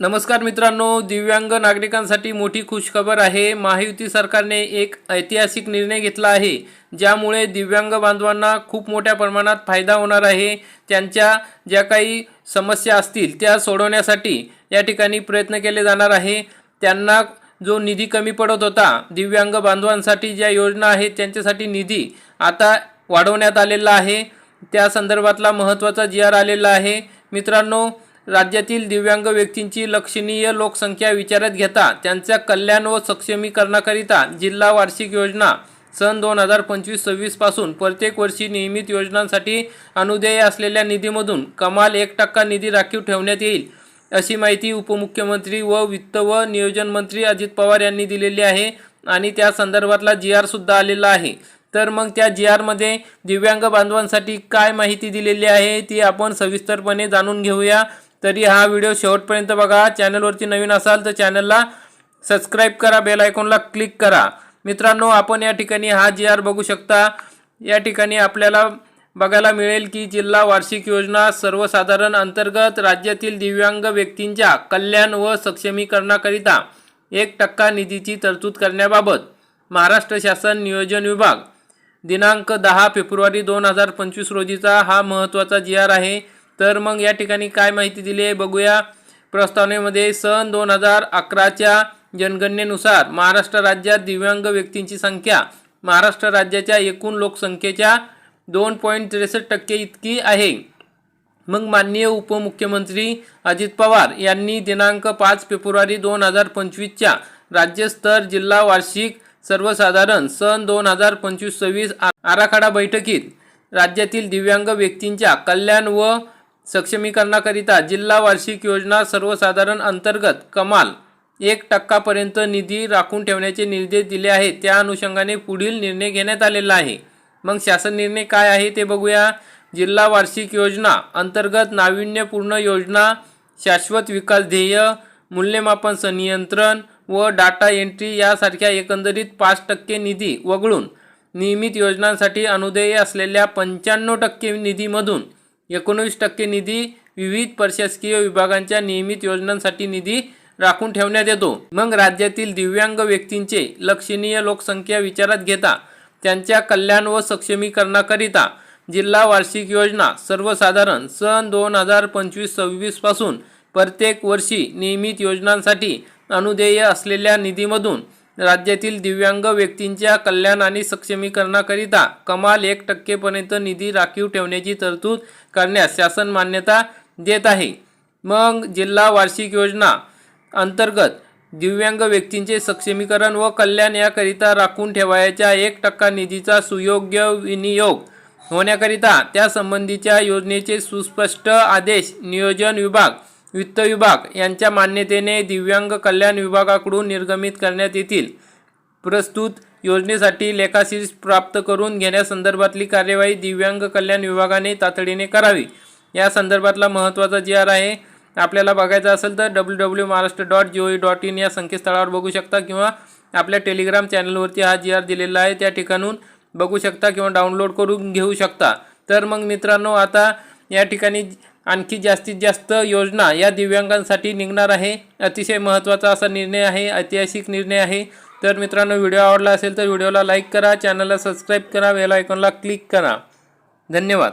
नमस्कार मित्रांनो दिव्यांग नागरिकांसाठी मोठी खुशखबर आहे. महायुती सरकारने एक ऐतिहासिक निर्णय घेतला आहे ज्यामुळे दिव्यांग बांधवांना खूप मोठ्या प्रमाणात फायदा होणार आहे. त्यांच्या ज्या काही समस्या असतील त्या सोडवण्यासाठी या ठिकाणी प्रयत्न केले जाणार आहे. त्यांना जो निधी कमी पडत होता दिव्यांग बांधवांसाठी ज्या योजना आहेत त्यांच्यासाठी निधी आता वाढवण्यात आलेला आहे. त्या संदर्भातला महत्त्वाचा जी आर आलेला आहे. मित्रांनो राज्यातील दिव्यांग व्यक्तींची लक्षणीय लोकसंख्या विचारात घेता त्यांच्या कल्याण व सक्षमीकरणाकरिता जिल्हा वार्षिक योजना सन दोन हजार पंचवीस सव्वीसपासून प्रत्येक वर्षी नियमित योजनांसाठी अनुदेय असलेल्या निधीमधून कमाल एक टक्का निधी राखीव ठेवण्यात येईल अशी माहिती उपमुख्यमंत्री व वित्त व नियोजन मंत्री अजित पवार यांनी दिलेली आहे आणि त्या संदर्भातला जी आर सुद्धा आलेला आहे. तर मग त्या जी आरमध्ये दिव्यांग बांधवांसाठी काय माहिती दिलेली आहे ती आपण सविस्तरपणे जाणून घेऊया. तरी हा व्हिडिओ शेवटपर्यंत बघा. चॅनलवरती नवीन असाल तर चॅनलला सबस्क्राईब करा बेल आयकॉनला क्लिक करा. मित्रांनो आपण या ठिकाणी हा जी आर बघू शकता. या ठिकाणी आपल्याला बघायला मिळेल की जिल्हा वार्षिक योजना सर्वसाधारण अंतर्गत राज्यातील दिव्यांग व्यक्तींच्या कल्याण व सक्षमीकरणाकरिता एक टक्का निधीची तरतूद करण्याबाबत महाराष्ट्र शासन नियोजन विभाग दिनांक दहा फेब्रुवारी दोन हजार पंचवीस रोजीचा हा महत्त्वाचा जी आर आहे. तर मग या ठिकाणी काय माहिती दिली आहे? बघूया. प्रस्तावनेमध्ये सन दोन हजार अकराच्या जनगणनेनुसार महाराष्ट्र राज्यात दिव्यांग व्यक्तींची संख्या महाराष्ट्र राज्याच्या एकूण लोकसंख्येच्या दोन पॉईंट त्रेसष्ट टक्के इतकी आहे. मग माननीय उपमुख्यमंत्री अजित पवार यांनी दिनांक पाच फेब्रुवारी दोन हजार पंचवीसच्या राज्यस्तर जिल्हा वार्षिक सर्वसाधारण सन दोन हजार पंचवीस सव्वीस आराखडा बैठकीत राज्यातील दिव्यांग व्यक्तींच्या कल्याण व सक्षमीकरणाकरिता जिल्हा वार्षिक योजना सर्वसाधारण अंतर्गत कमाल एक टक्कापर्यंत निधी राखून ठेवण्याचे निर्देश दिले आहेत. त्या अनुषंगाने पुढील निर्णय घेण्यात आलेला आहे. मग शासन निर्णय काय आहे ते बघूया. जिल्हा वार्षिक योजना अंतर्गत नाविन्यपूर्ण योजना शाश्वत विकास ध्येय मूल्यमापन संनियंत्रण व डाटा एंट्री यासारख्या एकंदरीत पाच टक्के निधी वगळून नियमित योजनांसाठी अनुदेय असलेल्या पंच्याण्णव टक्के निधीमधून एकोणवीस टक्के निधी विविध प्रशासकीय विभागांच्या नियमित योजनांसाठी निधी राखून ठेवण्यात येतो. मग राज्यातील दिव्यांग व्यक्तींचे लक्षणीय लोकसंख्या विचारात घेता त्यांच्या कल्याण व सक्षमीकरणाकरिता जिल्हा वार्षिक योजना सर्वसाधारण सन दोन हजार पंचवीस सव्वीसपासून प्रत्येक वर्षी नियमित योजनांसाठी अनुदेय असलेल्या निधीमधून राज्यातील दिव्यांग व्यक्तींच्या कल्याण आणि सक्षमीकरणाकरिता कमाल एक टक्केपर्यंत निधी राखीव ठेवण्याची तरतूद करण्यास शासन मान्यता देत आहे. मग जिल्हा वार्षिक योजना अंतर्गत दिव्यांग व्यक्तींचे सक्षमीकरण व कल्याण याकरिता राखून ठेवायच्या एक टक्का निधीचा सुयोग्य विनियोग होण्याकरिता त्यासंबंधीच्या योजनेचे सुस्पष्ट आदेश नियोजन विभाग वित्त विभाग यांच्या मान्यतेने दिव्यांग कल्याण विभागाकडून निर्गमित करण्यात येतील. प्रस्तुत योजनेसाठी लेखाशीर्ष प्राप्त करून घेण्यासंदर्भातली कार्यवाही दिव्यांग कल्याण विभागाने तातडीने करावी. या संदर्भातला महत्त्वाचा जी आर आहे. आपल्याला बघायचं असेल तर W W Maharashtra dot G O dot in या संकेतस्थळावर बघू शकता किंवा आपल्या टेलिग्राम चॅनलवरती हा जी आर दिलेला आहे. त्या ठिकाणून बघू शकता किंवा डाउनलोड करून घेऊ शकता. तर मग मित्रांनो आता या ठिकाणी आणखी जास्तीत जास्त योजना या दिव्यांगांसाठी निघणार आहे. अतिशय महत्त्वाचा असा निर्णय आहे ऐतिहासिक निर्णय आहे. तर मित्रांनो व्हिडिओ आवडला असेल तर व्हिडिओला लाईक करा चॅनलला सबस्क्राईब करा वेल आयकॉनला क्लिक करा. धन्यवाद.